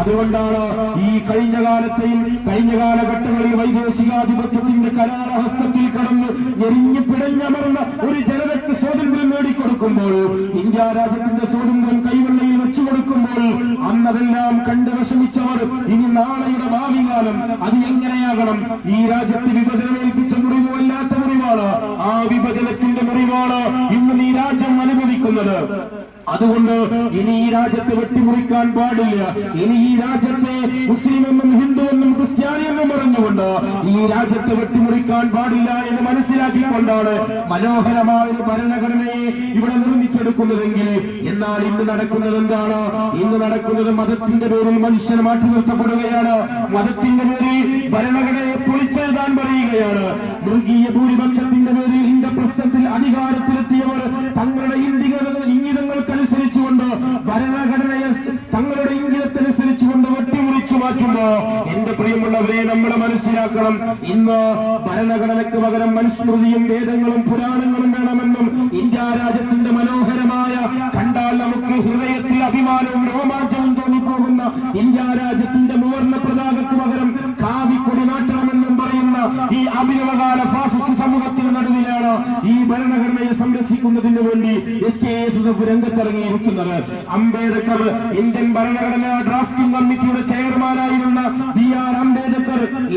അതുകൊണ്ടാണ് ഈ കഴിഞ്ഞ കാലത്തെയും കഴിഞ്ഞ കാലഘട്ടങ്ങളിൽ വൈദേശികാധിപത്യത്തിന്റെ കരാറഹസ്തത്തിൽ കടന്ന് എരിഞ്ഞു പിടഞ്ഞമർന്ന ഒരു ജനതയ്ക്ക് സ്വാതന്ത്ര്യം നേടിക്കൊടുക്കുമ്പോൾ ഇന്ത്യ രാജ്യത്തിന്റെ സ്വാതന്ത്ര്യം കൈവെള്ളയിൽ വെച്ചു കൊടുക്കുമ്പോൾ അന്നതെല്ലാം കണ്ട് വിഷമിച്ചവർ ഇനി നാളെയുടെ ഭാവി കാലം അത് എങ്ങനെയാകണം? ഈ രാജ്യത്ത് വിഭജനം ഏൽപ്പിച്ച മുറിവോ അല്ലാത്ത മുറിവാണ്. ആ വിഭജനത്തിന്റെ മുറിവാണ് ഇന്ന് ഈ രാജ്യം അനുഭവിക്കുന്നത്. അതുകൊണ്ട് ഇനി ഈ രാജ്യത്തെ വെട്ടിമുറിക്കാൻ പാടില്ല. ഇനി ഈ രാജ്യത്തെ മുസ്ലിം എന്നും ഹിന്ദു എന്നും ക്രിസ്ത്യാനി എന്നും പറഞ്ഞുകൊണ്ട് ഈ രാജ്യത്തെ വെട്ടിമുറിക്കാൻ പാടില്ല എന്ന് മനസ്സിലാക്കിക്കൊണ്ടാണ് മനോഹരമായ ഭരണഘടനയെ ഇവിടെ നിർമ്മിച്ചെടുക്കുന്നതെങ്കിൽ എന്നാൽ ഇന്ന് നടക്കുന്നത് എന്താണ്? ഇന്ന് നടക്കുന്നത് മതത്തിന്റെ പേരിൽ മനുഷ്യൻ മാറ്റി നിർത്തപ്പെടുകയാണ്. മതത്തിന്റെ പേരിൽ ഭരണഘടനയെ പൊളിച്ചെഴുതാൻ പറയുകയാണ്. മൃഗീയ ഭൂരിപക്ഷത്തിന്റെ പേരിൽ ഇന്ത്യ പ്രശ്നത്തിൽ തങ്ങളുടെ പ്രിയമുള്ളവരെ നമ്മൾ മനസ്സിലാക്കണം. ഇന്ന് ഭരണഘടനയ്ക്ക് പകരം മനുസ്മൃതിയും വേദങ്ങളും പുരാണങ്ങളും വേണമെന്നും ഇന്ത്യ രാജ്യത്തിന്റെ മനോഹരമായ കണ്ടാൽ നമുക്ക് ഹൃദയത്തിൽ അഭിമാനവും രോമാഞ്ചവും തോന്നിപ്പോകുന്ന ഇന്ത്യ രാജ്യത്തിന്റെ മൂവർണ പതാകയ്ക്ക് പകരം കാവിക്കൊടി നാട്ടണമെന്നും പറയുന്ന ഈ അഭിനവകാല ഫാസിസ്റ്റ് സമൂഹത്തിന് നടുവിലാണ് ഈ ഭരണഘടനയെ സംരക്ഷിക്കുന്നതിന് വേണ്ടി എസ് കെ എസ് എഫ് രംഗത്തിറങ്ങിയിരിക്കുന്നത്. അംബേദ്കർ ഇന്ത്യൻ ഭരണഘടനാ ഡ്രാഫ്റ്റിംഗ് കമ്മിറ്റിയുടെ ചെയർമാനായിരുന്ന ബി ആർ അംബേദ്കർ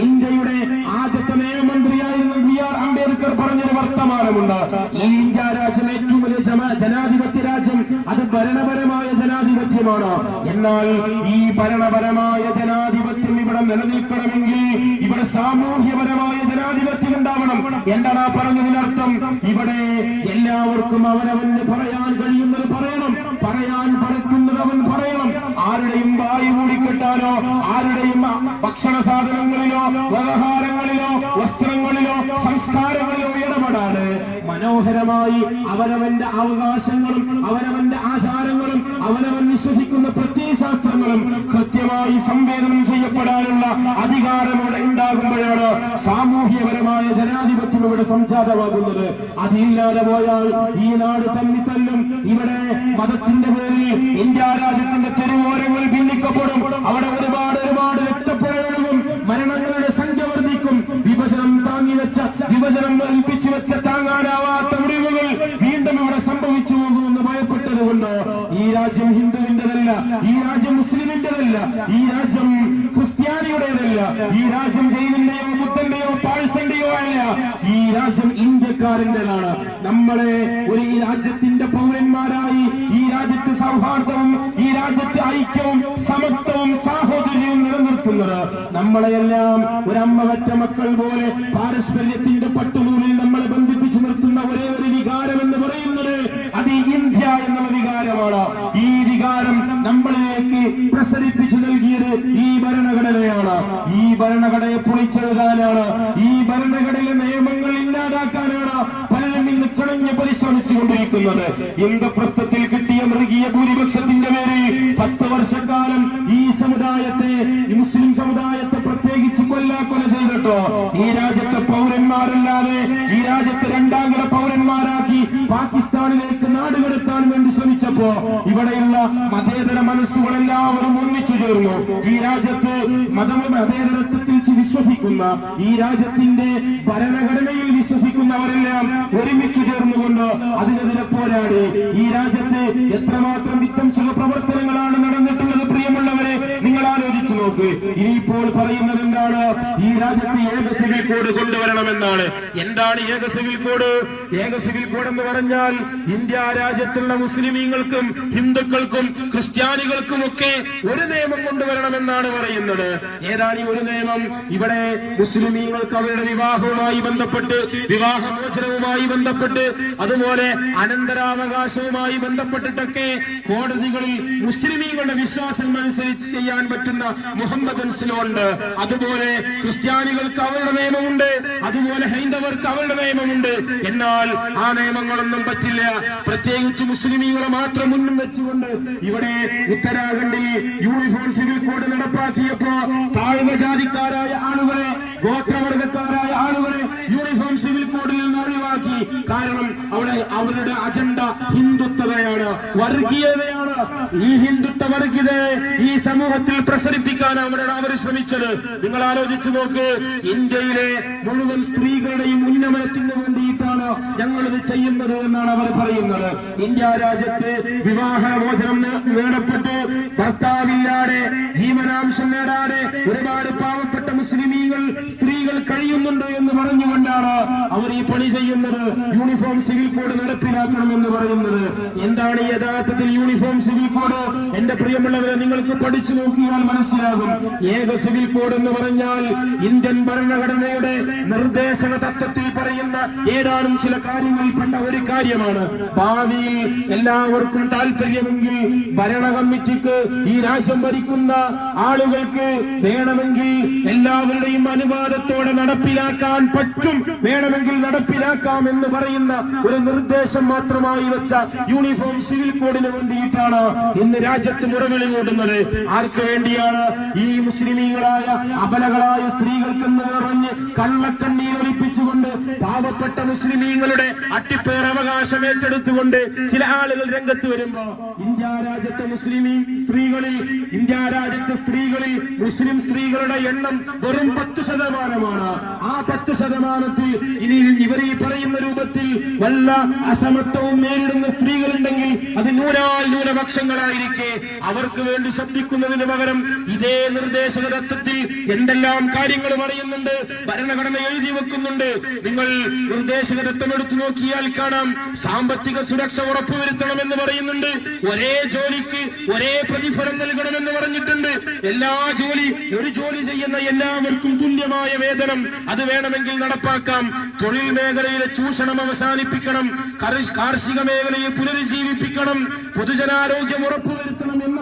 ഇന്ത്യയുടെ ആദ്യത്തെ നിയമമന്ത്രിയായിരുന്ന ബി ആർ അംബേദ്കർ പറഞ്ഞൊരു വർത്തമാനമുണ്ട്. ഈ ഇന്ത്യ രാജ്യം ഏറ്റവും വലിയ ജനാധിപത്യ രാജ്യം അത് ഭരണപരമായ ജനാധിപത്യമാണ്. എന്നാൽ ഈ ഭരണപരമായ ജനാധിപത്യം ഇവിടെ നിലനിൽക്കണമെങ്കിൽ ഇവിടെ സാമൂഹ്യപരമായ ജനാധിപത്യം ഉണ്ടാവണം. എന്താണ് ആ പറഞ്ഞതിനർത്ഥം ഇവിടെ എല്ലാവർക്കും അവനവന് പറയാൻ കഴിയുന്നത് പറയണം. പറയാൻ പറയുന്നത് അവൻ പറയണം. ആരുടെയും വായു മൂടിക്കെട്ടാലോ ആരുടെയും ഭക്ഷണ സാധനങ്ങളിലോ വ്യവഹാരങ്ങളിലോ വസ്ത്രങ്ങളിലോ സംസ്കാരങ്ങളിലോ ഇടപെടാണ് മനോഹരമായി അവനവന്റെ അവകാശങ്ങളും അവനവന്റെ ആചാരങ്ങളും അവനവൻ വിശ്വസിക്കുന്ന പ്രത്യയശാസ്ത്രങ്ങളും കൃത്യമായി സംവേദനം ചെയ്യപ്പെടാനുള്ള അധികാരം ഇവിടെ ഉണ്ടാകുമ്പോഴാണ് സാമൂഹ്യപരമായ ജനാധിപത്യം ഇവിടെ സംജാതമാകുന്നത്. അതില്ലാതെ പോയാൽ ഈ നാട് തമ്മിത്തല്ലും ഇവിടെ മതത്തിന്റെ ഇന്ത്യ തെരുവോരങ്ങൾ ഭിന്നിക്കപ്പെടും. അവിടെ ഒരുപാട് ഒരുപാട് രക്തപ്പുഴകളും മരണങ്ങളുടെ സംഖ്യ വർദ്ധിക്കും. വിഭജനം താങ്ങി വെച്ച വിഭജനം ഏൽപ്പിച്ചു വെച്ച താങ്ങാനാവാത്ത മുറിവുകൾ വീണ്ടും ഇവിടെ സംഭവിച്ചു പോകുമെന്ന് ഭയപ്പെട്ടതുകൊണ്ട്? ഈ രാജ്യം ഹിന്ദുവിന്റെതല്ല ഈ രാജ്യം മുസ്ലിമിന്റെതല്ല ഈ രാജ്യം ക്രിസ്ത്യാനിയുടേതല്ല ഈ രാജ്യം ജൈനിന്റെയോ ബുദ്ധന്റെയോ പാഴ്സന്റെയോ അല്ല. ഈ രാജ്യം ഇന്ത്യക്കാരന്റെതാണ്. നമ്മളെ ഒരു ഈ രാജ്യത്തിന്റെ പൗരന്മാരായി ഈ രാജ്യത്ത് സൗഹാർദ്ദവും നമ്മളെയെല്ലാം ഒരമ്മവറ്റ മക്കൾ പോലെ പാരസ്പര്യത്തിന്റെ പട്ടുനൂലിൽ നമ്മളെ ബന്ധിപ്പിച്ചു നിർത്തുന്ന ഒരേ ഒരു വികാരം എന്ന് പറയുന്നത് അത് ഇന്ത്യ എന്നുള്ള വികാരമാണ്. ഈ വികാരം നമ്മളിലേക്ക് പ്രസരിപ്പിച്ചു നൽകിയത് ഈ ഭരണഘടനയാണ്. ഈ ഭരണഘടനയെ പൊളിച്ചെഴുതാനാണ്. ഈ ഭരണഘടനയിലെ നിയമങ്ങൾ ഇല്ലാതാക്കാനാണ് പലരും ഇന്ന് കുഴഞ്ഞ് പരിശ്രമിച്ചുകൊണ്ടിരിക്കുന്നത്. ഇന്ദ്രപ്രസ്ഥത്തിൽ കിട്ടിയ മൃഗീയ ഭൂരിപക്ഷത്തിന്റെ പേരിൽ പത്ത് വർഷക്കാലം ഈ സമുദായത്തെ മുസ്ലിം സമുദായത്തെ പ്രത്യേകിച്ച് കൊല്ലാക്കൊല ചെയ്തിട്ടോ? ഈ രാജ്യത്തെ പൗരന്മാരല്ലാതെ ഈ രാജ്യത്തെ രണ്ടാംകര പൗരന്മാരാക്കി പാകിസ്ഥാനിലേക്ക് നാടുകടത്താൻ വേണ്ടി ശ്രമിച്ചപ്പോ ഇവിടെയുള്ള മതേതര മനസ്സുകളെല്ലാവരും ഒന്നിച്ചു ചേർന്നു. ഈ രാജ്യത്ത് മതം മതേതരത്വത്തിൽ വിശ്വസിക്കുന്ന ഈ രാജ്യത്തിന്റെ ഭരണഘടനയിൽ വിശ്വസിക്കുന്നവരെല്ലാം ഒരുമിച്ചു ചേർന്നുകൊണ്ട് അതിനെതിരെ പോരാടി. ഈ രാജ്യത്ത് എത്രമാത്രം വിധ്വംസക പ്രവർത്തനങ്ങളാണ് നടന്നിട്ടുള്ളത് പ്രിയമുള്ളവരെ നിങ്ങൾ ആലോചിച്ചു നോക്ക്. ഇനിയിപ്പോൾ പറയുന്നത് എന്താണ്? ഈ രാജ്യത്ത് ഏക സിവിൽ കോഡ് കൊണ്ടുവരണമെന്നാണ്. എന്താണ് ഏക സിവിൽ കോഡ്? ഏക സിവിൽ കോഡ് എന്ന് പറഞ്ഞാൽ ഇന്ത്യ രാജ്യത്തുള്ള മുസ്ലിമീങ്ങൾക്കും ഹിന്ദുക്കൾക്കും ക്രിസ്ത്യാനികൾക്കും ഒക്കെ ഒരു നിയമം കൊണ്ടുവരണമെന്നാണ് പറയുന്നത്. ഏതാണ് ഈ ഒരു നിയമം? ഇവിടെ മുസ്ലിമീങ്ങൾക്ക് അവരുടെ വിവാഹവുമായി ബന്ധപ്പെട്ട് വിവാഹമോചനവുമായി ബന്ധപ്പെട്ട് അതുപോലെ അനന്തരാവകാശവുമായി ബന്ധപ്പെട്ടിട്ടൊക്കെ കോടതികളിൽ മുസ്ലിമീങ്ങളുടെ വിശ്വാസം അനുസരിച്ച് ചെയ്യാൻ പറ്റുന്ന മുഹമ്മദ് ഉണ്ട് അതുപോലെ ക്രിസ്ത്യാനികൾക്ക് അവരുടെ നിയമമുണ്ട്. അതുപോലെ ഹൈന്ദവർക്ക് അവരുടെ നിയമമുണ്ട്. എന്നാൽ ആ നിയമങ്ങളൊന്നും പറ്റില്ല. പ്രത്യേകിച്ച് മുസ്ലിമീങ്ങളെ മാത്രം മുന്നും വെച്ചുകൊണ്ട് ഇവിടെ ഉത്തരാഖണ്ഡിൽ യൂണിഫോം സിവിൽ കോഡ് നടപ്പാക്കിയപ്പോ താഴ്ന്ന ജാതിക്കാരായ ആളുകളെ ഗോത്രവർഗക്കാരായ ആളുകളെ യൂണിഫോം സിവിൽ കോഡിൽ നിന്ന് ഒഴിവാക്കി കാരണം അവിടെ അവരുടെ അജണ്ട ഹിന്ദുത്വതയാണ് വർഗീയതയാണ്. ഈ ഹിന്ദുത്വ വർഗീയതയെ ഈ സമൂഹത്തിൽ പ്രസരിപ്പിക്കാൻ അവരുടെ അവർ ശ്രമിച്ചത്. നിങ്ങൾ ആലോചിച്ചു നോക്ക് ഇന്ത്യയിലെ മുഴുവൻ സ്ത്രീകളുടെയും ഉന്നമനത്തിന് വേണ്ടിയിട്ടാണ് ഞങ്ങൾ ഇത് ചെയ്യുന്നത് എന്നാണ് അവർ പറയുന്നത്. ഇന്ത്യ രാജ്യത്ത് വിവാഹമോചനം മോചനം നേടപ്പെട്ട് ഭർത്താവില്ലാതെ ജീവനാംശം നേടാതെ ഒരുപാട് പാവപ്പെട്ട മുസ്ലിമീങ്ങൾ സ്ത്രീകൾ കഴിയുന്നുണ്ട് എന്ന് പറഞ്ഞുകൊണ്ടാണ് അവർ ഈ പണി ചെയ്യുന്നത്. യൂണിഫോം സിവിൽ കോഡ് നടപ്പിലാക്കണം എന്ന് പറയുന്നത്. എന്താണ് യഥാർത്ഥത്തിൽ യൂണിഫോം സിവിൽ കോഡ്? എന്റെ പ്രിയമുള്ളവരെ നിങ്ങൾക്ക് പഠിച്ചു നോക്കിയാൽ മനസ്സിലാകും. ഏക സിവിൽ കോഡ് എന്ന് പറഞ്ഞാൽ ഇന്ത്യൻ ഭരണഘടനയുടെ നിർദ്ദേശക തത്വത്തിൽ പറയുന്ന ഏതാനും ചില കാര്യങ്ങൾ കണ്ട ഒരു കാര്യമാണ്. ഭാവിയിൽ എല്ലാവർക്കും താല്പര്യമെങ്കിൽ ഭരണ കമ്മിറ്റിക്ക് ഈ രാജ്യം ഭരിക്കുന്ന ആളുകൾക്ക് വേണമെങ്കിൽ എല്ലാവരുടെയും അനുവാദത്തോടെ നടപ്പിലാക്കാൻ പറ്റും. വേണമെങ്കിൽ നടപ്പിലാക്കാം എന്ന് പറയുന്ന ഒരു നിർദ്ദേശം മാത്രമായി വെച്ച യൂണിഫോം സിവിൽ കോഡിന് വേണ്ടിയിട്ടാണ് ഇന്ന് രാജ്യത്ത് മുറവിളി കൂട്ടുന്നത് ആർക്ക് വേണ്ടിയാണ് ഈ മുസ്ലിമീങ്ങളായ അപലകളായ സ്ത്രീകൾക്കെന്ന് പറഞ്ഞ് കള്ളക്കണ്ണീർ ഒലിപ്പിച്ചുകൊണ്ട് പാവപ്പെട്ട മുസ്ലിമീങ്ങളുടെ അട്ടിപ്പേർ അവകാശം ഏറ്റെടുത്തുകൊണ്ട് ചില ആളുകൾ രംഗത്ത് വരുമ്പോ ഇന്ത്യ രാജ്യത്തെ മുസ്ലിം സ്ത്രീകളിൽ ഇന്ത്യ രാജ്യത്തെ സ്ത്രീകളിൽ മുസ്ലിം സ്ത്രീകളുടെ എണ്ണം വെറും പത്ത് ശതമാനമാണ്. ആ പത്ത് ശതമാനത്തിൽ ഇനി ഇവർ ഈ പറയുന്ന രൂപത്തിൽ വല്ല അസമത്വവും നേരിടുന്ന സ്ത്രീകളുണ്ടെങ്കിൽ അത് നൂരാൽ ന്യൂനപക്ഷങ്ങളായിരിക്കെ. അവർക്ക് വേണ്ടി ശബ്ദിക്കുന്നതിന് പകരം ഇതേ നിർദ്ദേശക തത്വത്തിൽ എന്തെല്ലാം കാര്യങ്ങൾ പറയുന്നുണ്ട് ഭരണഘടന എഴുതി വെക്കുന്നുണ്ട്. നിങ്ങൾ നിർദ്ദേശകരത്വം എടുത്തു നോക്കിയാൽ കാണാം. സാമ്പത്തിക സുരക്ഷ ഉറപ്പുവരുത്തണമെന്ന് പറയുന്നുണ്ട്. ഒരേ ജോലിക്ക് ഒരേ പ്രതിഫലം നൽകണമെന്ന് പറഞ്ഞിട്ടുണ്ട്. എല്ലാ ജോലി ഒരു ജോലി ചെയ്യുന്ന എല്ലാവർക്കും തുല്യമായ വേതനം അത് വേണമെങ്കിൽ നടപ്പാക്കാം. തൊഴിൽ മേഖലയിലെ ചൂഷണം അവസാനിപ്പിക്കണം. കർഷ- കാർഷിക മേഖലയെ പുനരുജ്ജീവിപ്പിക്കണം. പൊതുജനാരോഗ്യം ഉറപ്പുവരുത്തണം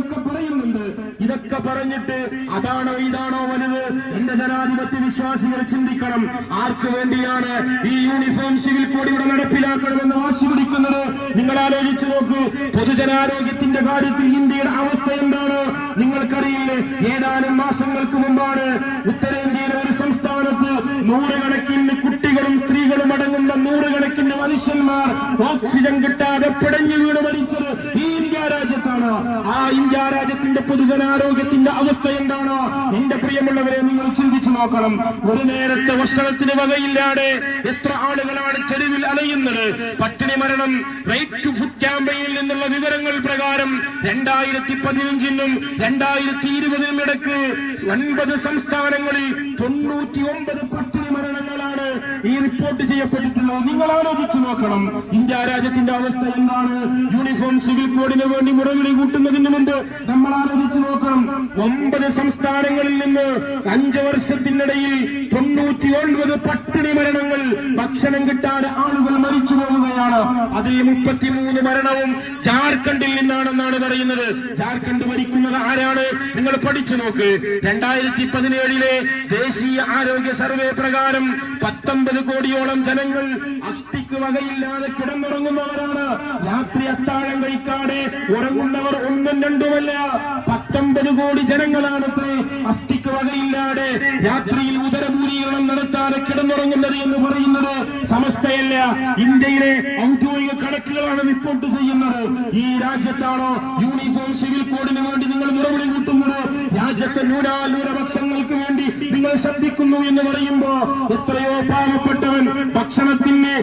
ഇതൊക്കെ പറഞ്ഞിട്ട് അതാണോ ഇതാണോ വലുത് എന്റെ ജനാധിപത്യ വിശ്വാസികൾ ചിന്തിക്കണം. ആർക്ക് വേണ്ടിയാണ് ഈ യൂണിഫോം സിവിൽ കോഡ് ഇവിടെ നടപ്പിലാക്കണമെന്ന് വാശി പിടിക്കുന്നത്? നിങ്ങൾ ആലോചിച്ചു നോക്കൂ പൊതുജനാരോഗ്യത്തിന്റെ കാര്യത്തിൽ ഇന്ത്യയുടെ അവസ്ഥ എന്താണ്? നിങ്ങൾക്കറിയില്ലേ ഏതാനും മാസങ്ങൾക്ക് മുമ്പാണ് ഉത്തരേന്ത്യയിലെ ഒരു സംസ്ഥാനത്ത് നൂറുകണക്കിന് കുട്ടികളും സ്ത്രീകളും അടങ്ങുന്ന നൂറുകണക്കിന് മനുഷ്യന്മാർ ഓക്സിജൻ കിട്ടാതെ പിടഞ്ഞു വീണ് മരിച്ചത് ഈ ഇന്ത്യ രാജ്യം രാജ്യത്തിന്റെ പൊതുജനാരോഗ്യത്തിന്റെ അവസ്ഥ എന്താണ്? എന്റെ പ്രിയമുള്ളവരെ നിങ്ങൾ ചിന്തിച്ചു നോക്കണം. ഒരു നേരത്തെ ഭക്ഷണത്തിന് വകയില്ലാതെ എത്ര ആളുകളാണ് തെരുവിൽ അലയുന്നത്? പട്ടിണി മരണം റൈറ്റ് ഫുഡ് ക്യാമ്പയിനിൽ നിന്നുള്ള വിവരങ്ങൾ പ്രകാരം രണ്ടായിരത്തി പതിനഞ്ചിനും രണ്ടായിരത്തി ഇരുപതിനും ഇടയ്ക്ക് ഒൻപത് സംസ്ഥാനങ്ങളിൽ തൊണ്ണൂറ്റി ഒമ്പത് പട്ടിണി മരണങ്ങളാണ് ഈ റിപ്പോർട്ട് ചെയ്യപ്പെട്ടിട്ടുള്ളത് നിങ്ങൾ ആലോചിച്ചു നോക്കണം. ഇന്ത്യ രാജ്യത്തിന്റെ അവസ്ഥ എന്താണ്? യൂണിഫോം സിവിൽ കോഡിന് വേണ്ടി മുറവിളി കൂട്ടുന്നതിന് മുമ്പ് നമ്മൾ ആലോചിച്ചു നോക്കണം. ഒമ്പത് സംസ്ഥാനങ്ങളിൽ നിന്ന് അഞ്ചു വർഷത്തിനിടയിൽ തൊണ്ണൂറ്റി ഒൻപത് പട്ടിണി മരണങ്ങൾ ഭക്ഷണം കിട്ടാതെ ആളുകൾ പോകുകയാണ് അതിൽ മുപ്പത്തിമൂന്ന് മരണവും ജാർഖണ്ഡിൽ നിന്നാണെന്നാണ് പറയുന്നത്. ജാർഖണ്ഡ് ഭരിക്കുന്നത് ആരാണ്? നിങ്ങൾ പഠിച്ചു നോക്ക്. രണ്ടായിരത്തി പതിനേഴിലെ ദേശീയ ആരോഗ്യ സർവേ പ്രകാരം പത്തൊമ്പത് കോടിയോളം ജനങ്ങൾ അസ്ഥിക്ക് വകയില്ലാതെ കിടന്നുറങ്ങുന്നവരാണ്. രാത്രി അത്താഴം കഴിക്കാതെ ഉറങ്ങുന്നവർ ഒന്നും രണ്ടുമല്ല പത്തൊമ്പത് കോടി ജനങ്ങളാണ് അസ്ഥിക്ക് വകയില്ലാതെ രാത്രിയിൽ ഉദരപൂരീകരണം നടത്താതെ കിടന്നുറങ്ങുന്നത് എന്ന് പറയുന്നത് സമസ്തയല്ല. ഇന്ത്യയിലെ ഔദ്യോഗിക കണക്കുകളാണ് റിപ്പോർട്ട് ചെയ്യുന്നത്. ഈ രാജ്യത്താണോ യൂണിഫോം സിവിൽ കോഡിന് വേണ്ടി നിങ്ങൾ മുറവിളി കൂട്ടുന്നത്? രാജ്യത്തെ ന്യൂനാ ന്യൂനപക്ഷങ്ങൾക്ക് വേണ്ടി നിങ്ങൾ ശ്രദ്ധിക്കുന്നു എന്ന് പറയുമ്പോ എത്രയോ പാവപ്പെട്ടവൻ ഭക്ഷണത്തിന്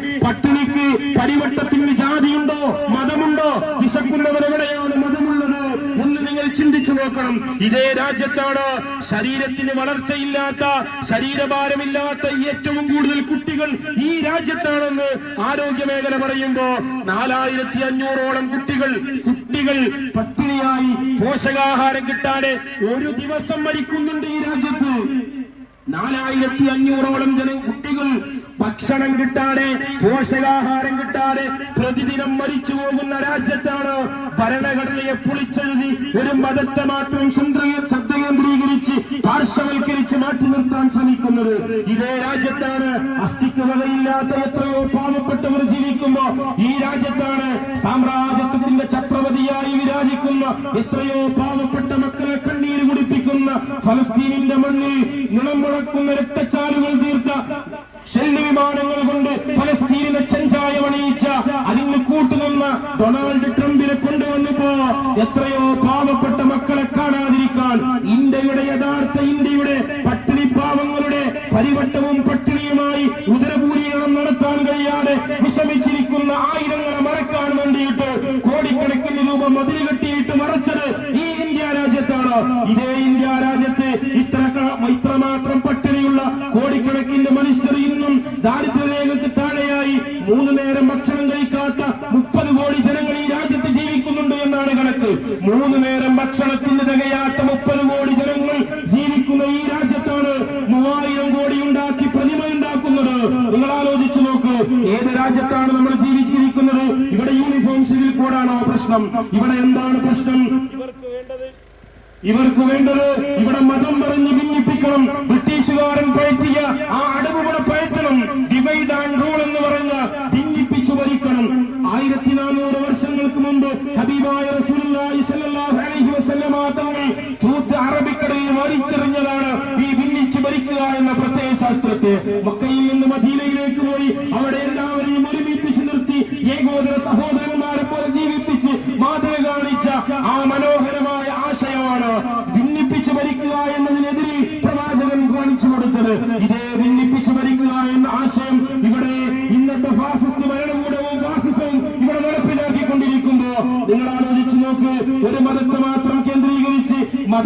പട്ടിണിക്ക് പരിവട്ടത്തിന് ജാതിയുണ്ടോ? മതമുണ്ടോ? വിശക്കുന്നവർ എവിടെയാണ് മതമുള്ളത്. എന്ന് നിങ്ങൾ ചിന്തിച്ചു നോക്കണം. ഇതേ രാജ്യത്താണ് ശരീരത്തിന് വളർച്ചയില്ലാത്ത ശരീരഭാരമില്ലാത്ത ഏറ്റവും കൂടുതൽ കുട്ടികൾ ഈ രാജ്യത്താണെന്ന് ആരോഗ്യ മേഖല പറയുമ്പോ നാലായിരത്തി അഞ്ഞൂറോളം കുട്ടികൾ കുട്ടികൾ പട്ടിണിയായി പോഷകാഹാരം കിട്ടാതെ ഒരു ദിവസം മരിക്കുന്നുണ്ട് ഈ രാജ്യത്ത്. നാലായിരത്തി അഞ്ഞൂറോളം ജന കുട്ടികൾ ഭക്ഷണം കിട്ടാതെ പോഷകാഹാരം കിട്ടാതെ പ്രതിദിനം മരിച്ചു പോകുന്ന രാജ്യത്താണ് ഭരണഘടനയെ പൊളിച്ചെഴുതി ഒരു മതത്തെ മാത്രം ശ്രദ്ധ- കേന്ദ്രീകരിച്ച് പാർശ്വവൽക്കരിച്ച് മാറ്റി നിർത്താൻ ശ്രമിക്കുന്നത്. ഇതേ രാജ്യത്താണ് അസ്ഥിക്ക് വകയില്ലാത്ത എത്രയോ പാവപ്പെട്ടവർ ജീവിക്കുമ്പോ ഈ രാജ്യത്താണ് സാമ്രാജ്യത്വത്തിന്റെ ചക്രവർത്തിയായി വിരാജിക്കുന്ന എത്രയോ പാവപ്പെട്ട മക്കളെ കണ്ണീര് കുടിപ്പിക്കുന്ന ഫലസ്തീനിന്റെ മണ്ണിൽ നിണം മുഴക്കുന്ന രക്തച്ചാലുകൾ തീർത്ത വിമാനങ്ങൾ കൊണ്ട് ഫലസ്തീനിലെ ചെഞ്ചായ അണിയിച്ച അതിന് കൂട്ടുനിന്ന ഡൊണാൾഡ് ട്രംപിനെ കൊണ്ടുവന്നപ്പോ എത്ര എപ്പോഴാണോ പ്രശ്നം? ഇവിടെ എന്താണ് പ്രശ്നം? ഇവർക്ക് വേണ്ടത് ഇവർക്ക് വേണ്ടത് ഇവിടെ മതം പറഞ്ഞ് ഭിന്നിപ്പിക്കണം.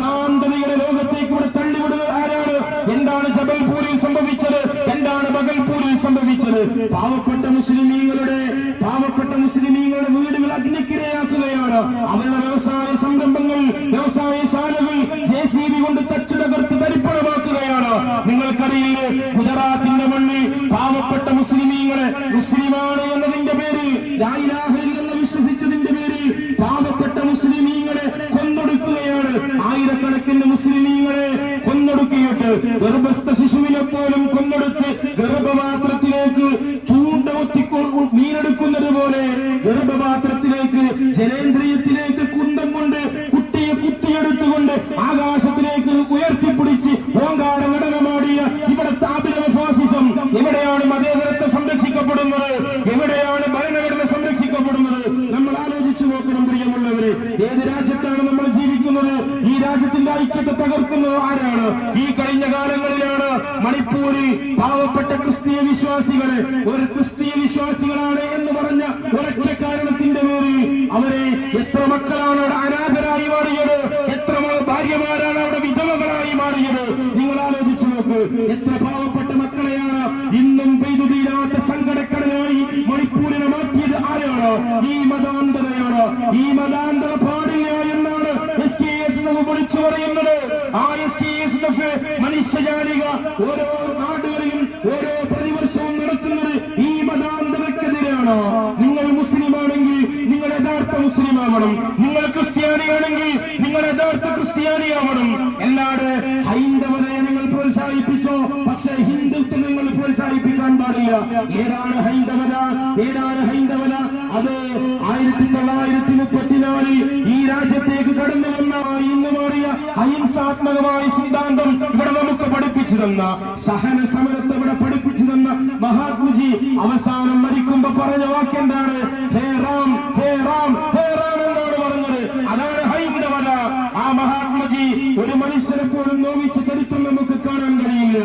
മതാന്തതയുടെ ലോകത്തേക്ക് ഇവിടെ തള്ളിവിടുക ആരാണ്? എന്താണ് ജബൽപൂരിൽ സംഭവിച്ചത്? എന്താണ് ബഗൽപൂരിൽ സംഭവിച്ചത്? പാവപ്പെട്ട മുസ്ലിമീങ്ങളുടെ പാവപ്പെട്ട മുസ്ലിമീങ്ങളുടെ വീടുകൾ അഗ്നിക്കിരയാക്കുകയാണ്. അവരുടെ വ്യവസായം ഗർഭസ്ഥ ശിശുവിനെ പോലും കൊന്നെടുത്ത് ഗർഭപാത്രത്തിലേക്ക് ചൂണ്ട ഒത്തിക്കൊ നീരെടുക്കുന്നത് പോലെ ഗർഭപാത്രത്തിൽ മനുഷ്യജാലിക ഓരോ നാടുകളിലും ഓരോ പ്രതിവർഷവും നടത്തുന്നത് ഈ മതാന്തരക്കെതിരെയാണ് നിങ്ങൾ മുസ്ലിമാണെങ്കിൽ നിങ്ങൾ യഥാർത്ഥ മുസ്ലിമാവണം. നിങ്ങൾ ക്രിസ്ത്യാനിയാണെങ്കിൽ നിങ്ങൾ യഥാർത്ഥ ക്രിസ്ത്യാനിയാവണം. എല്ലാവരും ഹൈന്ദവരെ നിങ്ങൾ പ്രോത്സാഹിപ്പിച്ചോ? പക്ഷേ ഹിന്ദുത്വം നിങ്ങൾ പ്രോത്സാഹിപ്പിക്കാൻ പാടില്ല. ഏതാണ് ഹൈന്ദവന ഏതാണ് ഹൈന്ദവന അത് ആയിരത്തി തൊള്ളായിരത്തി മുപ്പത്തിനാലിൽ ഈ രാജ്യത്തേക്ക് കടന്നു വന്ന ഇന്ന് അഹിംസാത്മകമായ സിദ്ധാന്തം ഇവിടെ നമുക്ക് പഠിപ്പിച്ചു തന്ന സഹന സമരത്തെ ഇവിടെ പഠിപ്പിച്ചു തന്ന മഹാത്മജി അവസാനം മരിക്കുമ്പോ പറഞ്ഞ വാക്കെന്താണ് ഹേ റാം ഹേ റാം ഹേ റാം എന്നാണ് പറഞ്ഞത്. അതാണ് ഹൈന്ദവത ആ മഹാത്മജി ഒരു മനുഷ്യനെ പോലും നോവിച്ച ചരിത്രം നമുക്ക് കാണാൻ കഴിയില്ല.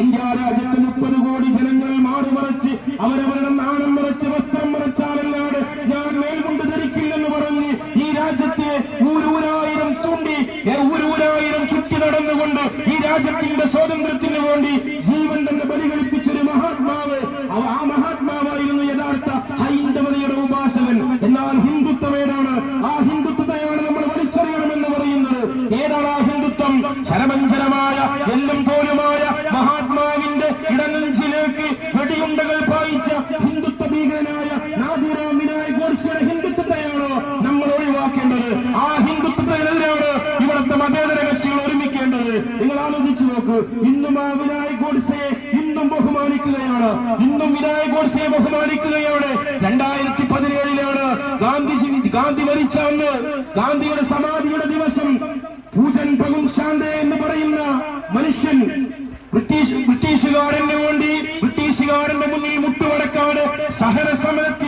ഇന്ത്യ രാജ്യത്ത് മുപ്പത് കോടി ജനങ്ങൾ വിനായക് ഗോഡ്സയെ ഇന്നും ബഹുമാനിക്കുകയാണ്. ഇന്നും വിനായക് ഗോഡ്സയെ ബഹുമാനിക്കുകയാണ്. രണ്ടായിരത്തി പതിനേഴിലാണ് ഗാന്ധിജി ഗാന്ധി മരിച്ച അന്ന് ഗാന്ധിയുടെ സമാധിയുടെ ദിവസം പൂജൻ ഭഗുൻ ശാന്തേ എന്ന് പറയുന്ന മനുഷ്യൻ ബ്രിട്ടീഷ് ബ്രിട്ടീഷുകാരന് വേണ്ടി ബ്രിട്ടീഷുകാരന്റെ മുന്നിൽ മുട്ടുമടക്കാട് സഹന സമരത്തിൽ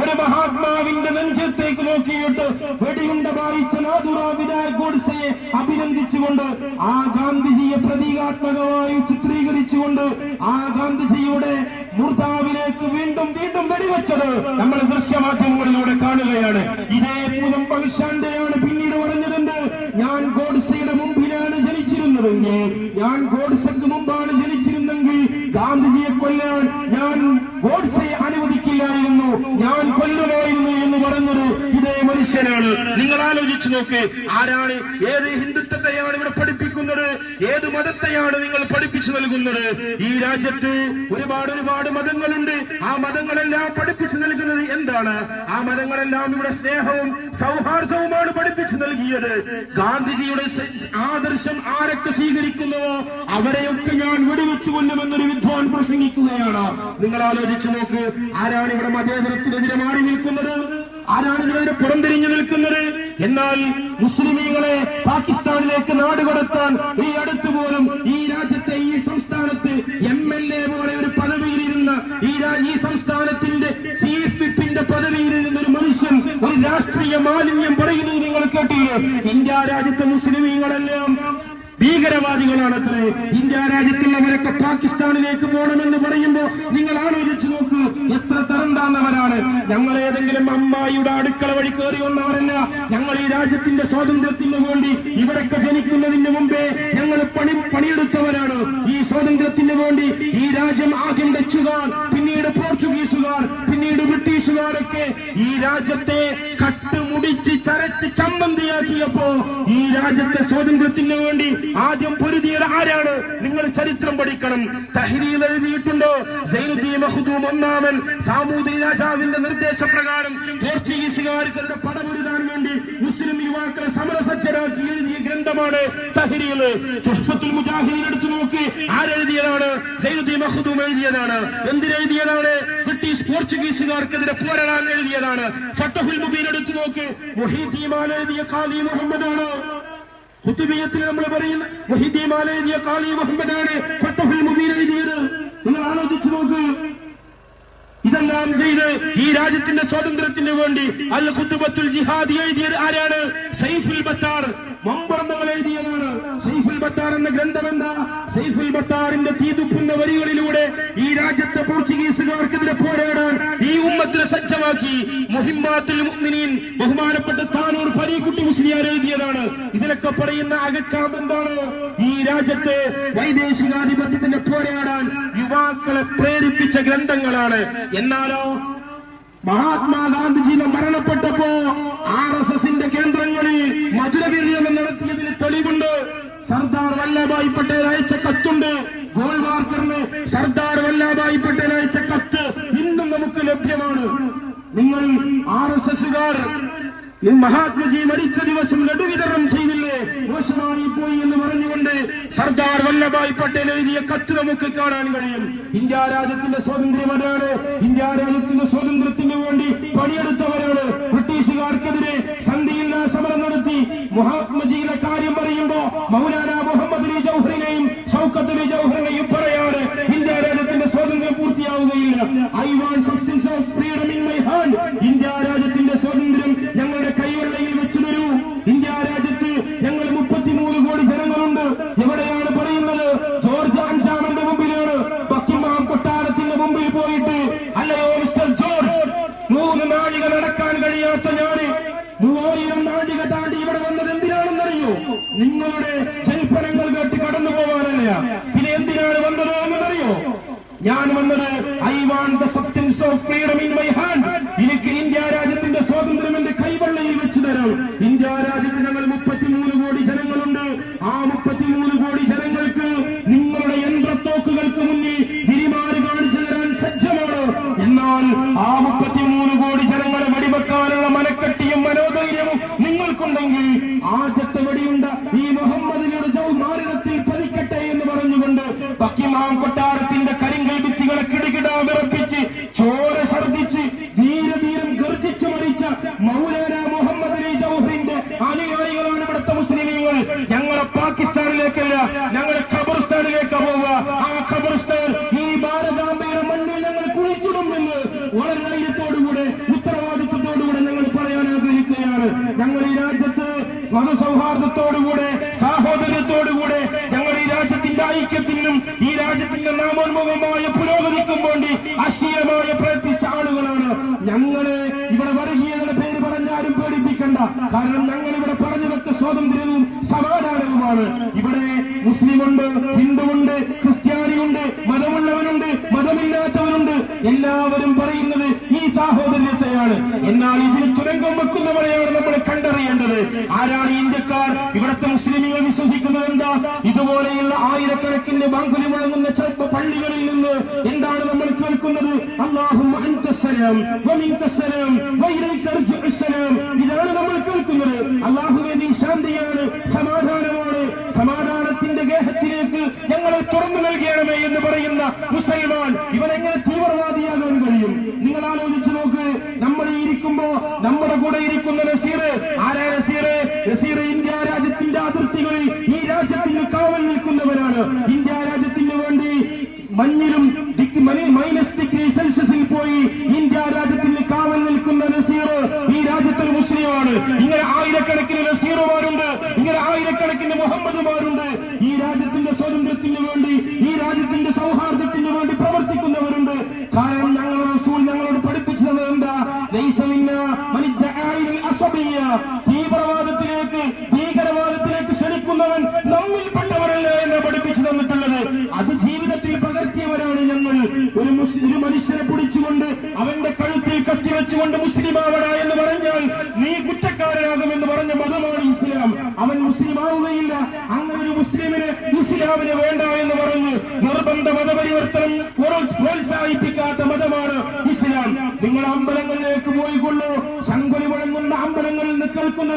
ഒരു മഹാത്മാവിന്റെ നെഞ്ചത്തേക്ക് നോക്കിയിട്ട് വെടിയുണ്ട വായിച്ച വിനായക് ഗോഡ്സെയെ അഭിനന്ദിച്ചുകൊണ്ട് ആ ഗാന്ധിജിയെ പ്രതീകാത്മകമായി ചിത്രീകരിച്ചുകൊണ്ട് ആ ഗാന്ധിജിയുടെ മൂർത്താവിലേക്ക് വീണ്ടും വീണ്ടും വെടിവെച്ചത് നമ്മൾ ദൃശ്യമാധ്യമങ്ങളിലൂടെ കാണുകയാണ്. ഇതേ പൂതം പൽഷാന്റെയാണ് പിന്നീട് പറഞ്ഞതുണ്ട് ഞാൻ ഗോഡ്സയുടെ മുമ്പിലാണ് ജനിച്ചിരുന്നതെങ്കിൽ ഞാൻ ഗോഡ്സക്ക് മുമ്പാണ് ജനിച്ചിരുന്നെങ്കിൽ ഗാന്ധിജിയെ കൊല്ലാൻ ഞാൻ ഗോഡ്സെയെ അനുവദിക്കില്ലായിരുന്നു ഞാൻ കൊല്ലുമായിരുന്നു എന്ന് പറഞ്ഞത് ഇതേ മനുഷ്യനാണ്. നിങ്ങൾ ആലോചിച്ചു നോക്ക് ആരാണ് ഏത് ഹിന്ദുത്വത്തെയാണ് ഇവിടെ പഠിപ്പിക്കുന്നത്? ഏത് മതത്തെയാണ് നിങ്ങൾ പഠിപ്പിച്ചു നൽകുന്നത്? ഈ രാജ്യത്ത് ഒരുപാട് ഒരുപാട് മതങ്ങളുണ്ട്. ആ മതങ്ങളെല്ലാം പഠിപ്പിച്ചു നൽകുന്നത് എന്താണ്? ആ മതങ്ങളെല്ലാം ഇവിടെ സ്നേഹവും സൗഹാർദ്ദവുമാണ് പഠിപ്പിച്ചു നൽകിയത്. ഗാന്ധിജിയുടെ ആദർശം ആരൊക്കെ സ്വീകരിക്കുന്നുവോ അവരെയൊക്കെ ഞാൻ വെടിവെച്ചു കൊല്ലുമെന്നൊരു വിദ്വാൻ പ്രസംഗിക്കുകയാണ്. നിങ്ങൾ ആലോചിച്ചു നോക്ക് ആരാണ് ഇവിടെ മതേതരത്തിനെതിരെ മാറി നിൽക്കുന്നത്? ആരാണ് ഇതിനോട് പുറംതിരിഞ്ഞു നിൽക്കുന്നത്? എന്നാൽ മുസ്ലിമീങ്ങളെ പാകിസ്ഥാനിലേക്ക് നാടുകടത്താൻ ഈ അടുത്ത് പോലും ഈ രാജ്യത്തെ ഈ സംസ്ഥാനത്ത് എം എൽ എ പോലെ ഒരു പദവിയിലിരുന്ന ഈ ഈ സംസ്ഥാനത്തിന്റെ ചീഫ് വിപ്പിന്റെ പദവിയിലിരുന്ന ഒരു മനുഷ്യൻ ഒരു രാഷ്ട്രീയ മാലിന്യം പറയുന്നത് നിങ്ങൾ കേട്ടില്ലേ? ഇന്ത്യ രാജ്യത്തെ മുസ്ലിമീങ്ങളെല്ലാം ഭീകരവാദികളാണത്രേ. ഇന്ത്യ രാജ്യത്തുള്ളവരൊക്കെ പാകിസ്ഥാനിലേക്ക് പോകണമെന്ന് പറയുമ്പോ നിങ്ങൾ ആലോചിച്ചു നോക്കൂ എത്ര തരം താന്നവരാണ് ഞങ്ങൾ ഏതെങ്കിലും അമ്മായിയുടെ അടുക്കള വഴി കയറി വന്നവരല്ല. ഞങ്ങൾ ഈ രാജ്യത്തിന്റെ സ്വാതന്ത്ര്യത്തിന് വേണ്ടി ഇവരൊക്കെ ജനിക്കുന്നതിന് മുമ്പേ ഞങ്ങൾ പണി പണിയെടുത്തവരാണ്. ഈ സ്വാതന്ത്ര്യത്തിന് വേണ്ടി ഈ രാജ്യം ആദ്യം ഡച്ചുകാർ പിന്നീട് പോർച്ചുഗീസുകാർ പിന്നീട് ബ്രിട്ടീഷുകാരൊക്കെ ഈ രാജ്യത്തെ കട്ടുമുടിച്ച് ചരച്ച് ചമ്മന്തിയാക്കിയപ്പോ ഈ രാജ്യത്തെ സ്വാതന്ത്ര്യത്തിന് വേണ്ടി ആദ്യം പൊരുതിയത് ആരാണ്? നിങ്ങൾ ചരിത്രം പഠിക്കണം. തഹരീൽ എഴുതിയിട്ടുണ്ടോ? സൈനുദ്ദീൻ ഒന്നാമൻ സാമൂതി രാജാവിന്റെ നിർദ്ദേശപ്രകാരം പോർച്ചുഗീസുകാർക്കെതിരെ പടമൊരുതാൻ വേണ്ടി സമരസജ്ജരാക്കി എഴുതിയ ഗ്രന്ഥമാണ് തുഹ്ഫത്തുൽ മുജാഹിദീൻ എടുത്തു നോക്ക്. ആരെഴുതിയതാണ്? സൈനുദ്ദീൻ മഹ്ദൂം എഴുതിയതാണ്. എന്തിനെഴുതിയതാണ്? ബ്രിട്ടീഷ് പോർച്ചുഗീസുകാർക്കെതിരെ പോരാടാൻ എഴുതിയതാണ്. ഫത്തഹുൽ മുബീൻ എടുത്തു നോക്ക്. എഴുതിയ ഖാലി മുഹമ്മദാണ്. കുത്തുബീയത്തിൽ നമ്മൾ പറയുന്ന എഴുതിയ ഖാലി മുഹമ്മദാണ് ഫത്തഹുൽ മുബീൻ എഴുതിയത്. നിങ്ങൾ ആലോചിച്ചു നോക്ക്. ഇതെല്ലാം ചെയ്ത് ഈ രാജ്യത്തിന്റെ സ്വാതന്ത്ര്യത്തിന് വേണ്ടി അൽ ഖുതുബത്തുൽ ജിഹാദി എഴുതിയത് ആരാണ്? സൈഫുൽ ബത്താർ. മമ്പറന്നങ്ങൾ എഴുതിയതാണ്. സൈഫുൽ ബത്താർ എന്ന ഗ്രന്ഥം എന്താ? സൈഫുൽ ബത്താറിന്റെ തീതുപ്പുന്ന വരികളിലൂടെ ഈ രാജ്യത്തെ പോർച്ചുഗീസുകാർക്കെതിരെ പോരാടാൻ ഈ ഉമ്മത്തിനെ സജ്ജമാക്കി മുഹിമാത്തുൽ മുഅ്മിനീൻ ബഹുമാനപ്പെട്ട താനൂർ ഫരീക്കുട്ടി മുസ്ലിയാർ എഴുതിയതാണ്. ഇതിലൊക്കെ പറയുന്ന അകക്കാമെന്താണ് ഈ രാജ്യത്തെ വൈദേശികാധിപത്യത്തിന്റെ പോരാടാൻ യുവാക്കളെ പ്രേരിപ്പിച്ച ഗ്രന്ഥങ്ങളാണ്. എന്നാലോ? മഹാത്മാഗാന്ധിജി മരണപ്പെട്ടപ്പോ ആർ എസ് എസിന്റെ കേന്ദ്രങ്ങളിൽ മധുരവീര്യം നടത്തിയതിന് തെളിവുണ്ട്. സർദാർ വല്ലഭായ് പട്ടേൽ അയച്ച കത്തുണ്ട്. ഗോൾവാർക്കറിന് സർദാർ വല്ലഭായ് പട്ടേൽ അയച്ച കത്ത് ഇന്നും നമുക്ക് ലഭ്യമാണ്. നിങ്ങൾ ആർ എസ് എസുകാർ മഹാത്മജി മരിച്ച ദിവസം ലഡു വിതരണം ചെയ്തില്ലേ? മോശമായി പോയി എന്ന് പറഞ്ഞുകൊണ്ട് സർദാർ വല്ലഭായ് പട്ടേൽ എഴുതിയ കത്ത് നമുക്ക് കാണാൻ കഴിയും. ഇന്ത്യ രാജ്യത്തിന്റെ സ്വാതന്ത്ര്യം അതാണ്. ഇന്ത്യ രാജ്യത്തിന്റെ സ്വാതന്ത്ര്യത്തിന് വേണ്ടി പണിയെടുത്തവരാണ്. ബ്രിട്ടീഷുകാർക്കെതിരെ സന്ധിയില്ലാ സമരം നടത്തി. മഹാത്മജിയുടെ കാര്യം പറയുമ്പോ മൗലാന മുഹമ്മദ് അലി ജൗഹറിനെയും ഷൗക്കത്ത് അലി ജൗഹറിനെയും പറയാണ് ഇന്ത്യ രാജ്യത്തിന്റെ സ്വാതന്ത്ര്യം പൂർത്തിയാവുകയില്ല I want substance of freedom in my hand India രാജ്യത്തിന്റെ സ്വാതന്ത്ര്യം ഞങ്ങളുടെ കൈവെള്ളയിൽ വെച്ചു തരൂ ഇന്ത്യ രാജ്യത്ത് ഞങ്ങൾ മുപ്പത്തിമൂന്ന് കോടി ജനങ്ങളുണ്ട് എവിടെയാണ് പറയുന്നത് ജോർജ് അഞ്ചാമന്റെ മുമ്പിലാണ് ബക്കിംഹാം കൊട്ടാരത്തിന്റെ മുമ്പിൽ പോയിട്ട് അല്ലയോ മിസ്റ്റർ ജോർജ് മൂന്ന് നാഴിക നടക്കാൻ കഴിയാത്ത ഞാൻ മൂവായിരം നാഴിക താണ്ടി ഇവിടെ വന്നത് എന്തിനാണെന്നറിയോ നിങ്ങളുടെ ജൽപ്പനങ്ങൾ കേട്ട് കടന്നു പോകാനല്ല പിന്നെ എന്തിനാണ് വന്നത് എന്നറിയോ ഞാൻ വന്നത് I want the substance of freedom in my hand എനിക്ക് ഇന്ത്യ രാജ്യത്തിന്റെ സ്വാതന്ത്ര്യം എന്റെ കൈവെള്ളയിൽ വെച്ചു തരാം ഇന്ത്യ രാജ്യത്ത് ഞങ്ങൾ മുപ്പത്തിമൂന്ന് കോടി ജനങ്ങളുണ്ട് ആ മുപ്പത്തിമൂന്ന് കോടി ജനങ്ങൾക്ക് നിങ്ങളുടെ യന്ത്രത്തോക്കുകൾക്ക് മുന്നിൽ തിരിമാറി കാണിച്ചു തരാൻ സജ്ജമാണ് എന്നാൽ ആ മുപ്പത്തിമൂന്ന് കോടി ജനങ്ങളെ വെടിവെക്കാനുള്ള മനക്കെട്ടിയും മനോധൈര്യവും നിങ്ങൾക്കുണ്ടെങ്കിൽ ആദ്യത്തെ വെടിയുണ്ട ഈ മുഹമ്മദിനോട് ജൗ മാരണത്തിൽ പതിക്കട്ടെ എന്ന് പറഞ്ഞുകൊണ്ട് ബക്കിമാം കൊട്ടാരത്തിന്റെ കരിങ്കൽ ഭിത്തികളെ കിടുകിടാ വിറപ്പിച്ച് ചോര ഛർദിച്ച് ധീരധീരം ഗർജിച്ചു മരിച്ച മൗലാന മുഹമ്മദ് അലി ജൗഹറിന്റെ അനുയായികളാണ് ഇവിടുത്തെ മുസ്ലിമീങ്ങൾ. ഞങ്ങളെ പാകിസ്ഥാനിലേക്കല്ല ഞങ്ങളെ മാനവമായ പുരോഗതിക്കും വേണ്ടി അശീലമായ പ്രയത്നിച്ച ആളുകളാണ്. ഞങ്ങളെ ഇവിടെ വർഗീയതയുടെ പേര് പറഞ്ഞാലും പേടിപ്പിക്കണ്ട. കാരണം ഞങ്ങൾ ഇവിടെ പറഞ്ഞു വെച്ച സ്വാതന്ത്ര്യവും സമാധാനവുമാണ്. ഇവിടെ മുസ്ലിമുണ്ട് ഹിന്ദുവുണ്ട് ക്രിസ്ത്യാനിയുണ്ട് മതമുള്ളവനുണ്ട് മതമില്ലാത്തവരുണ്ട്. എല്ലാവരും പറയുന്നത് ഈ സാഹോദര്യത്തെയാണ്. എന്നാൽ ഇതിന് തുരങ്കം വെക്കുന്നവരെയാണ് നമ്മൾ കണ്ടറിയേണ്ടത്. ആരാണ് ഇന്ത്യക്കാർ? ഇവിടുത്തെ മുസ്ലിമുകൾ വിശ്വസിക്കുന്നത് എന്താ? ഇതുപോലെയുള്ള ആയിരക്കണക്കിന് ബാങ്കുലി മുഴങ്ങുന്ന പള്ളികളിൽ നിന്ന് എന്താണ് നമ്മൾ കേൾക്കുന്നത്? അള്ളാഹും ഇതാണ് നമ്മൾ കേൾക്കുന്നത്. അള്ളാഹുവേദി ശാന്തിയാണ് സമാധാനമാണ്. സമാധാനത്തിന്റെ ഗേഹത്തിലേക്ക് ഞങ്ങളെ തുറന്നു നൽകണമേ എന്ന് പറയുന്ന മുസൽമാൻ ഇവരെങ്ങനെ തീവ്രവാദിയാകാൻ കഴിയും? നിങ്ങൾ ആലോചിച്ചു നോക്ക്. നമ്മൾ ഇരിക്കുമ്പോ നമ്മുടെ കൂടെ ഇരിക്കുന്ന നസീർ ആരാ നസീർ നസീർ ഇന്ത്യ രാജ്യത്തിന്റെ അതിർത്തികളിൽ ഈ രാജ്യത്തിന് കാവൽ നിൽക്കുന്നവരാണ് ഇന്ത്യ രാജ്യത്തിന് വേണ്ടി മഞ്ഞിലും ഡിഗ്രി മൈനസ് ഡിഗ്രി സെൽഷ്യസിൽ പോയി ഇന്ത്യ രാജ്യത്തിന് കാവൽ നിൽക്കുന്ന നസീർ ഈ രാജ്യത്തിൽ മുസ്ലിമാണ് ഇങ്ങനെ ആയിരക്കണക്കിന് നസീറുമാരുണ്ട് ഇങ്ങനെ ആയിരക്കണക്കിന് മുഹമ്മദുമാരുണ്ട് ഈ രാജ്യത്തിന്റെ സ്വാതന്ത്ര്യത്തിന് വേണ്ടി ഈ രാജ്യത്തിന്റെ സൗഹാർദ്ദത്തിന് വേണ്ടി പ്രവർത്തിക്കുന്നവരുണ്ട് കാരണം ഞങ്ങളുടെ റസൂൽ ഞങ്ങളോട് പഠിപ്പിച്ചത് എന്താ ലൈസമിന്ന മനിദ്ദആഇൽ അസബിയ്യ. തീവ്രവാദത്തിലേക്ക് ഭീകരവാദത്തിലേക്ക് ക്ഷണിക്കുന്നവൻ നമ്മിൽപ്പെട്ടവരല്ല എന്ന് പഠിപ്പിച്ചു തന്നിട്ടുള്ളത് അത് ജീവിതത്തിൽ പകർത്തിയവരാണ് ഞങ്ങൾ ഒരു മുസ്- ഒരു മനുഷ്യനെ പിടിച്ചുകൊണ്ട് അവന്റെ കഴുത്തിൽ കത്തിവെച്ചുകൊണ്ട് മുസ്ലിം ആവണ എന്ന് പറഞ്ഞാൽ നീ കുറ്റക്കാരനാകുമെന്ന് പറഞ്ഞ മതമാണ് ഇസ്ലാം അവൻ മുസ്ലിം ആവുകയില്ല അങ്ങനെ ഒരു മുസ്ലിമിന് ഇസ്ലാമിന് പറഞ്ഞ് നിർബന്ധ മതപരിവർത്തനം പ്രോത്സാഹിപ്പിക്കാത്ത മതമാണ് ഇസ്ലാം. നിങ്ങൾ അമ്പലങ്ങളിലേക്ക് പോയിക്കൊള്ളൂ. ശങ്കുലി മുഴങ്ങുന്ന അമ്പലങ്ങളിൽ നിന്ന് കേൾക്കുന്നത്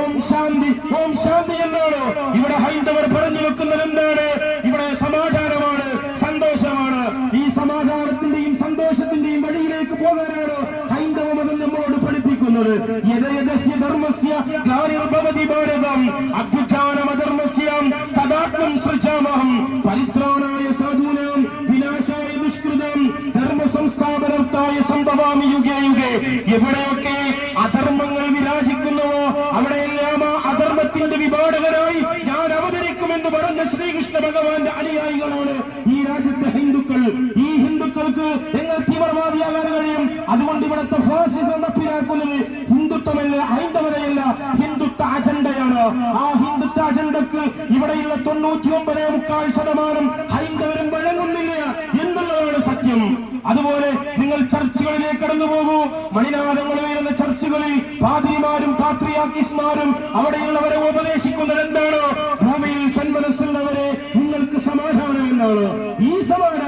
ഓം ശാന്തി ഓം ശാന്തി എന്നാണ്. ഇവിടെ ഹൈന്ദവർ പറഞ്ഞു വെക്കുന്നത് എന്താണ്? ഇവിടെ സമാധാനമാണ് സന്തോഷമാണ്. ഈ സമാധാനത്തിന്റെയും സന്തോഷത്തിന്റെയും വഴിയിലേക്ക് പോകാനാണ് ഹൈന്ദവ മതം നമ്മളോട് പഠിപ്പിക്കുന്നത്. യഥയഥഹ്യ ധർമ്മസ്യ ഭാരതം. തദാത്മം സൃജാമഹം. പരിത്രാണായ സാധൂനാം വിനാശായ ദുഷ്കൃതം ധർമ്മ സംസ്ഥാപനാർത്ഥായ സംഭവാമി യുഗേ യുഗേ. എവിടെയൊക്കെ അധർമ്മങ്ങൾ വിരാജിക്കുന്നുവോ അവിടെയെല്ലാം ആ അധർമ്മത്തിന്റെ വിപാടകരായി ഞാൻ അവതരിക്കുമെന്ന് പറഞ്ഞ ശ്രീകൃഷ്ണ ഭഗവാന്റെ അനുയായികളാണ് ഈ രാജ്യത്തെ ഹിന്ദുക്കൾ. ഈ ഹിന്ദുക്കൾക്ക് നിങ്ങൾ തീവ്രവാദിയാകാൻ കഴിയും? അതുകൊണ്ട് ഇവിടുത്തെ ഫാസിസം നടപ്പിലാക്കുന്നത് ഹിന്ദുത്വമല്ല ഹൈന്ദവതയല്ല ഹിന്ദുത്വ അജണ്ടയാണ്. ആ തൊണ്ണൂറ്റി ഒമ്പതേ മുക്കാൽ ശതമാനം ഹൈന്ദവരും വഴങ്ങുന്നില്ല എന്നുള്ളതാണ് സത്യം. അതുപോലെ നിങ്ങൾ ചർച്ചുകളിലേക്ക് കടന്നു പോകൂ. മണിനാഥങ്ങൾ ഉയരുന്ന ചർച്ചുകളിൽ പാതിരിമാരും പാത്രിയാക്കിസ്മാരും അവിടെയുള്ളവരെ ഉപദേശിക്കുന്നത് എന്താണോ? ഭൂമിയിൽ സന്മനസ്സുള്ളവരെ നിങ്ങൾക്ക് സമാധാനം എന്നാണ് ഈ സമാധാനത്തിന്റെ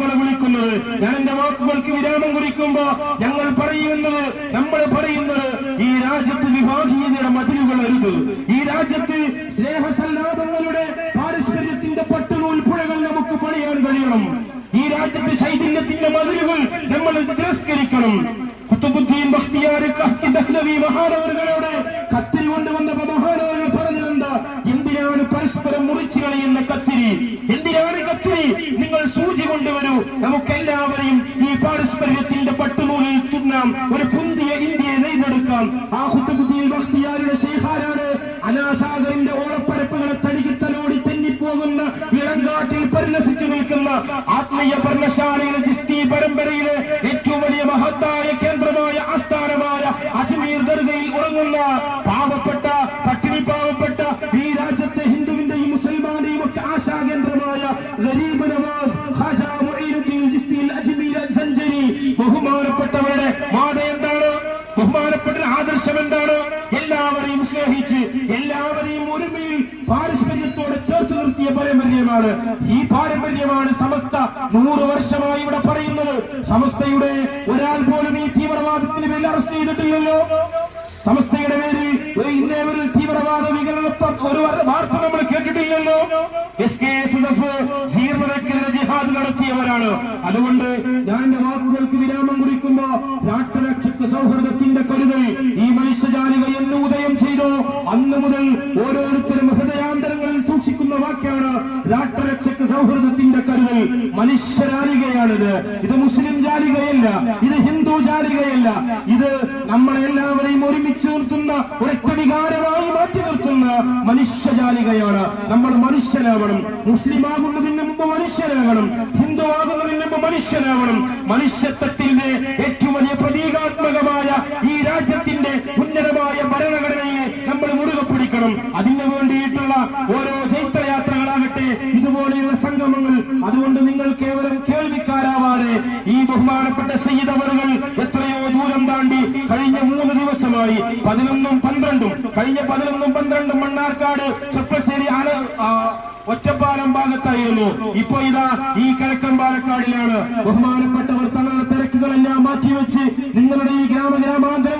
നിങ്ങളെ വിളിക്കുന്നത്. ഞാൻ എന്റെ വാക്കുകൾക്ക് വിരാമം കുറിക്കുമ്പോ ഞങ്ങൾ പറയുന്നത് നമ്മൾ പറയുന്നത് ഈ രാജ്യത്ത് വിഭാഗീയതയുടെ മതിലുകൾ അരുത് ഈ രാജ്യത്ത് സ്നേഹസല്ലാപങ്ങളുടെ പാരസ്പര്യത്തിന്റെ പട്ടുനൂൽ പുഴകൾ നമുക്ക് പണിയാൻ കഴിയണം. ഈ രാജ്യത്തെ ശൈതന്യത്തിന്റെ മതിലുകൾ നമ്മൾ തിരസ്കരിക്കണം. കത്തിരി കൊണ്ടുവന്ന മഹാനവറുകൾ പറഞ്ഞതെന്താ എന്തിനാണ് പരസ്പരം മുറിച്ചു കളയുന്ന കത്തിരി? എന്തിനാണ് കത്തിരി? നമുക്കെല്ലാവരെയും ഈ പാരസ്പര്യത്തിന്റെ പട്ടുനൂലിൽ തുന്നാം. ഒരു പുന്തിയ ഇന്ത്യയെ നെയ്തെടുക്കാം. ആ കുത്തുബുദ്ദീൻ ഭക്തിയാരുടെ ശേഖാരാണ്. അനാസാഗറിന്റെ ഓളപ്പരപ്പുകളെ തടികിത്തലോടി തെന്നിപ്പോകുന്ന ഇളങ്കാട്ടിൽ പരിലസിച്ചു നിൽക്കുന്ന ആത്മീയ പർണശാലയിലെ ജിസ്തി പരമ്പരയിലെ ഏറ്റവും വലിയ മഹത്തായ കേന്ദ്രമായ ആസ്ഥാനമായ അജ്മീർ ദർഗയിൽ ഉറങ്ങുന്ന എന്താണ്? എല്ലാവരെയും സ്നേഹിച്ച് എല്ലാവരെയും ഒരുമയിൽ പാരസ്പര്യത്തോടെ ചേർത്ത് നിർത്തിയ പാരമ്പര്യമാണ്. ഈ പാരമ്പര്യമാണ് സമസ്ത നൂറ് വർഷമായി ഇവിടെ പറയുന്നത്. സമസ്തയുടെ ഒരാൾ പോലും ഈ തീവ്രവാദത്തിന് പേരിൽ അറസ്റ്റ് ചെയ്തിട്ടില്ലല്ലോ. സമസ്തയുടെ പേരിൽ ഒരു ഇന്നേ ഒരു തീവ്രവാദ വികലന ഒരു വാർത്ത നമ്മൾ കേട്ടിട്ടില്ലല്ലോ. എസ് കെ എസ് ജിഹാദ് നടത്തിയവരാണ്. അതുകൊണ്ട് ഞാൻ വാക്കുകൾക്ക് വിരാമം കുറിക്കുമ്പോ രാഷ്ട്രരക്ഷക്ക് സൗഹൃദത്തിന്റെ കരുതൽ ഈ മനുഷ്യജാലിക എന്ന് ഉദയം ചെയ്തോ. അന്ന് മുതൽ ഓരോരുത്തരും ഹൃദയാന്തരങ്ങളിൽ സൂക്ഷിക്കുന്ന വാക്കാണ് രാഷ്ട്രരക്ഷക്ക് സൗഹൃദത്തിന്റെ കരുതൽ. മനുഷ്യരാലികയാണിത്. ഇത് മുസ്ലിം ജാലികയല്ല ഇത് ഹിന്ദു ജാലികയല്ല. ഇത് നമ്മളെല്ലാവരെയും ഒരുമിച്ച് നിർത്തുന്ന ഒരൊറ്റവികാരമായി മാറ്റി നിർത്തുന്ന മനുഷ്യജാലികയാണ്. നമ്മൾ മനുഷ്യനാവണം മുസ്ലിം ആകുന്നതിന് മുമ്പ് മനുഷ്യനാകണം ഹിന്ദു ആകുന്നതിന് മുമ്പ് മനുഷ്യനാവണം. മനുഷ്യത്വത്തിന്റെ ഏറ്റവും വലിയ പ്രതീകാത്മകമായ ഈ രാജ്യത്തിന്റെ ഉന്നതമായ ഭരണഘടനയെ നമ്മൾ മുറുകെ പിടിക്കണം. അതിനു വേണ്ടിയിട്ടുള്ള ഓരോ ചൈത്രയാത്രകളാകട്ടെ ഇതുപോലെയുള്ള സംഗമങ്ങൾ. അതുകൊണ്ട് നിങ്ങൾ കേവലം കേൾവിക്കാരാവാതെ ഈ ബഹുമാനപ്പെട്ട സയ്യിദവറുകൾ എത്രയോ ദൂരം താണ്ടി കഴിഞ്ഞ മൂന്ന് ദിവസമായി പതിനൊന്നും പന്ത്രണ്ടും കഴിഞ്ഞ പതിനൊന്നും പന്ത്രണ്ടും മണ്ണാർക്കാട് ചെപ്പശ്ശേരി ആന ആ, ഭാഗത്തായിരുന്നു ഇപ്പൊ ഇതാ ഈ കിഴക്കൻ പാലക്കാടിലാണ് ബഹുമാനപ്പെട്ടവർ തങ്ങളുടെ തിരക്കുകളെല്ലാം മാറ്റിവെച്ച് നിങ്ങളുടെ ഈ ഗ്രാമ ഗ്രാമാന്തര